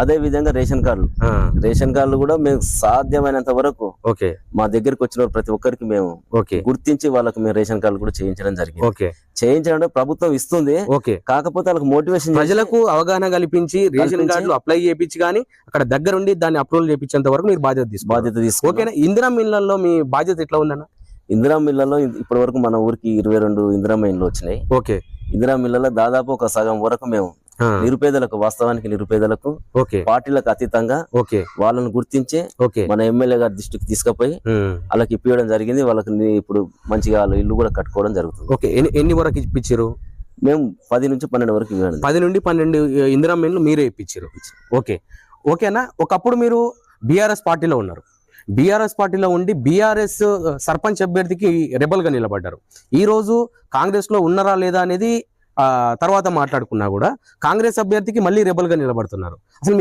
అదే విధంగా రేషన్ కార్డులు. రేషన్ కార్డులు కూడా మేము సాధ్యమైనంత వరకు ఓకే. మా దగ్గరికి వచ్చిన ప్రతి ఒక్కరికి మేము ఓకే. గుర్తించి వాళ్ళకి మేము రేషన్ కార్డులు కూడా చేయించడం జరిగింది. ఓకే. చేయించడం ప్రభుత్వం ఇస్తుంది. ఓకే. కాకపోతే వాళ్ళకి మోటివేషన్ ప్రజలకు అవగాహన కల్పించి రేషన్ కార్డులు అప్లై చేయించి కానీ అక్కడ దగ్గరుండి దాన్ని అప్రూవల్ చేయించేంత వరకు మీరు బాధ్యత తీసుకోవాలి బాధ్యత తీసుకుని ఓకేనా? ఇందిరా మిల్లలో మీ బాధ్యత ఎట్లా ఉందన్న? ఇందిరా మిల్లలో ఇప్పటి వరకు మన ఊరికి ఇరవై రెండు ఇందిరా మిల్లు వచ్చినాయి. ఓకే. ఇందిరా మిల్లలో దాదాపు ఒక సగం వరకు మేము నిరుపేదలకు వాస్తవానికి నిరుపేదలకు ఓకే. పార్టీలకు అతీతంగా ఓకే. వాళ్ళని గుర్తించి ఓకే. మన ఎమ్మెల్యే గారి దృష్టికి తీసుకుపోయి వాళ్ళకి ఇప్పించడం జరిగింది. వాళ్ళకి ఇప్పుడు మంచిగా వాళ్ళు ఇల్లు కూడా కట్టుకోవడం జరుగుతుంది. ఓకే. ఎన్ని వరకు ఇప్పించారు మేము పది నుంచి పన్నెండు వరకు పది నుండి పన్నెండు ఇందిరా మిల్లు మీరే ఇప్పించారు ఓకే. ఓకేనా? ఒకప్పుడు మీరు బీఆర్ఎస్ పార్టీలో ఉన్నారు. బీఆర్ఎస్ పార్టీలో ఉండి బీఆర్ఎస్ సర్పంచ్ అభ్యర్థికి రెబల్గా నిలబడ్డారు. ఈ రోజు కాంగ్రెస్లో ఉన్నారా లేదా అనేది తర్వాత మాట్లాడుకున్నా కూడా కాంగ్రెస్ అభ్యర్థికి మళ్ళీ రెబల్గా నిలబడుతున్నారు. అసలు